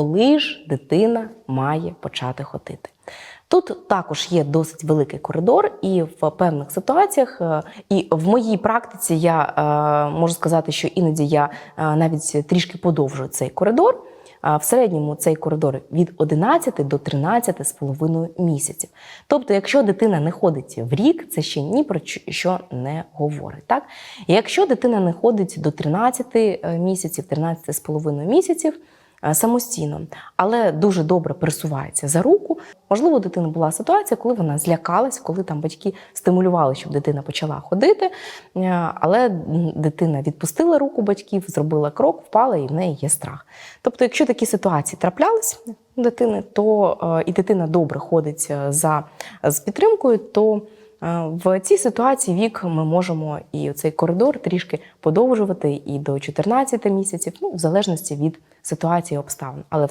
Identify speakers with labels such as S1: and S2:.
S1: коли ж дитина має почати ходити. Тут також є досить великий коридор, і в певних ситуаціях, е, і в моїй практиці я е, можу сказати, що іноді я е, навіть трішки подовжую цей коридор. В середньому цей коридор від 11 до 13 з половиною місяців. Тобто, якщо дитина не ходить в рік, це ще ні про що не говорить. Так? І якщо дитина не ходить до 13 місяців, 13 з половиною місяців, самостійно, але дуже добре пересувається за руку. Можливо, у дитини була ситуація, коли вона злякалась, коли там батьки стимулювали, щоб дитина почала ходити, е, але дитина відпустила руку батьків, зробила крок, впала, і в неї є страх. Тобто, якщо такі ситуації траплялись у дитини, то е, і дитина добре ходить е, за з підтримкою, то е, в цій ситуації вік ми можемо і цей коридор трішки подовжувати і до 14 місяців, ну в залежності від ситуації обставин. Але все